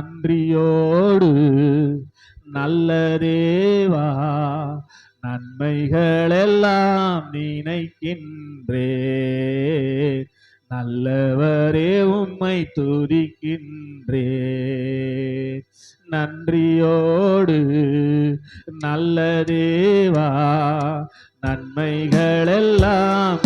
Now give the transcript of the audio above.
நன்றியோடு நல்ல தேவா நன்மைகளெல்லாம் நினைக்கின்றே நல்லவரே உம்மை துதிக்கின்றே நன்றியோடு நல்ல தேவா நன்மைகளெல்லாம்